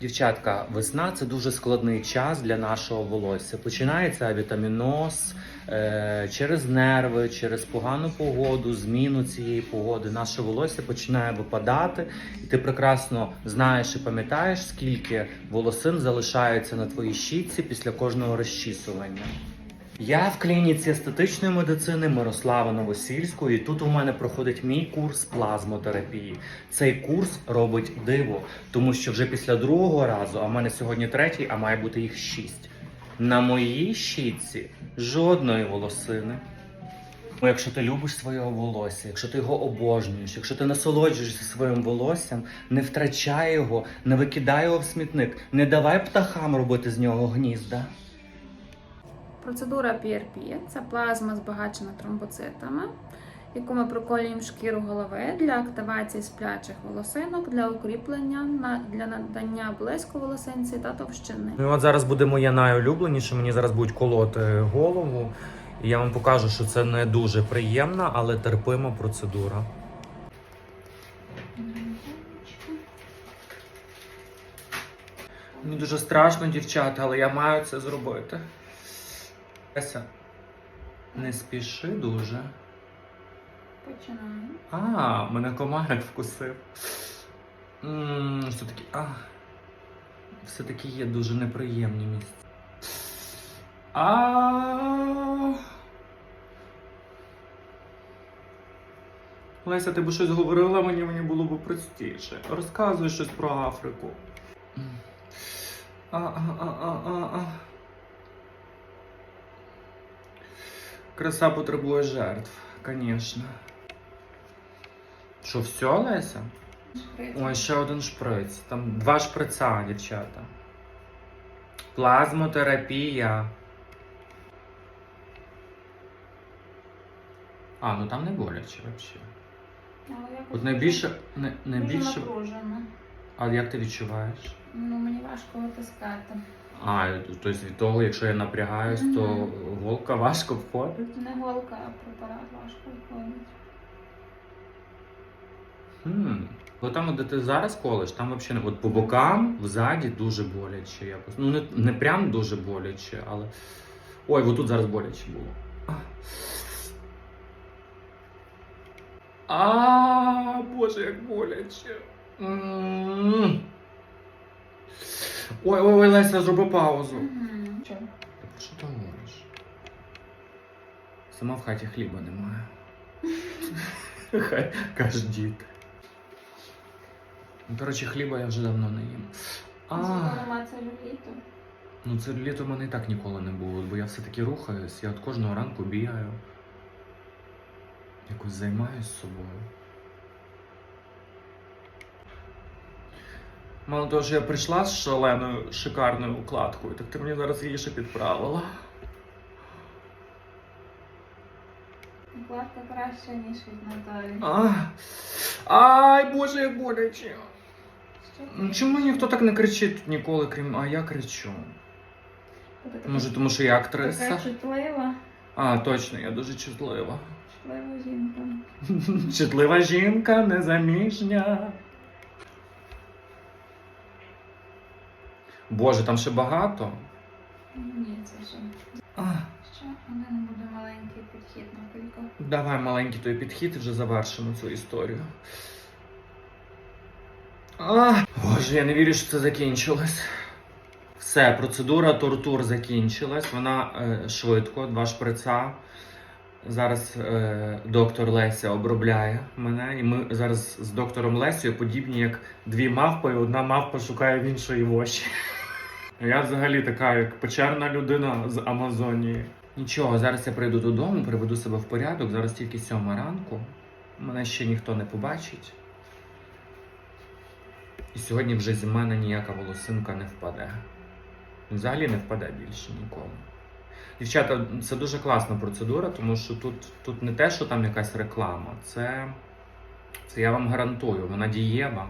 Дівчатка, весна це дуже складний час для нашого волосся. Починається вітаміноз е, через нерви, через погану погоду, зміну цієї погоди. Наше волосся починає випадати, і ти прекрасно знаєш і пам'ятаєш, скільки волосин залишається на твоїй щітці після кожного розчісування. Я в клініці естетичної медицини Мирослава Новосільської. і Тут у мене проходить мій курс плазмотерапії. Цей курс робить диво, тому що вже після другого разу, а в мене сьогодні третій, а має бути їх шість. На моїй щітці жодної волосини. Ну, Якщо ти любиш своє волосся, якщо ти його обожнюєш, якщо ти насолоджуєшся своїм волоссям, не втрачай його, не викидай його в смітник, не давай птахам робити з нього гнізда. Процедура PRP – це плазма збагачена тромбоцитами, яку ми проколюємо шкіру голови для активації сплячих волосинок, для укріплення, для надання блиску волосинці та товщини. Ну от зараз буде моє найулюбленіше. Мені зараз будуть колоти голову. І я вам покажу, що це не дуже приємна, але терпима процедура. Мені дуже страшно, дівчата, але я маю це зробити. Еся, не спіши дуже. Починаємо. А, мене комарик вкусив. Все-таки. А, все-таки є дуже неприємні місця. А. Леся, ти б щось говорила мені, мені було б простіше. Розказуй щось про Африку. А, а, а, а, а, а. Краса потребує жертв, звісно. Що, все, Леся? Ой, ще один шприц. Там два шприца, дівчата. Плазмотерапія. А, ну там не боляче взагалі. Але якось От найбільше. Не, дуже напружено. А як ти відчуваєш? Ну, мені важко витискати. А, тобто від того, якщо я напрягаюсь, то Мгм. голка важко входить? Не голка, а препарат важко виходить. Хм. Бо там, де ти зараз колиш, там взагалі не. От по бокам, взаді дуже боляче якось. Ну, не, не прям дуже боляче, але. Ой, от тут зараз боляче було. А, боже, як боляче. Ой, ой, ой, Леся, зроби паузу. Угу. Чого? Та про що ти говориш? Сама в хаті хліба немає. Хай каже дід. Ну, Коротше, хліба я вже давно не їм. А, Нема целюліту. ну це літо в мене і так ніколи не було, бо я все-таки рухаюсь, я от кожного ранку бігаю. Якось займаюсь собою. Мало того, що я прийшла з шаленою шикарною укладкою, так ти мені зараз її ще підправила. Укладка краще, ніж від Наталі. А, ай, боже, як боляче. Ну, Чому ніхто так не кричить тут ніколи, крім а я кричу? Може, тому що я актриса? Така чутлива, А, точно, я дуже чутлива. чутлива жінка. Чутлива жінка, незаміжня. Боже, там ще багато. Ні, це що. А, Ще один буде маленький підхід на кілька. давай маленький той підхід і вже завершимо цю історію. А, Боже, я не вірю, що це закінчилось. Все, процедура тортур закінчилась. Вона е, швидко, два шприца. Зараз е, доктор Леся обробляє мене, і ми зараз з доктором Лесею подібні як дві мавпи, і одна мавпа шукає в іншої воші. Я взагалі така, як печерна людина з Амазонії. Нічого, зараз я прийду додому, приведу себе в порядок. Зараз тільки сьома ранку. Мене ще ніхто не побачить. І сьогодні вже зі мене ніяка волосинка не впаде. Взагалі не впаде більше ніколи. Дівчата, це дуже класна процедура, тому що тут, тут не те, що там якась реклама, це, це я вам гарантую, вона дієва.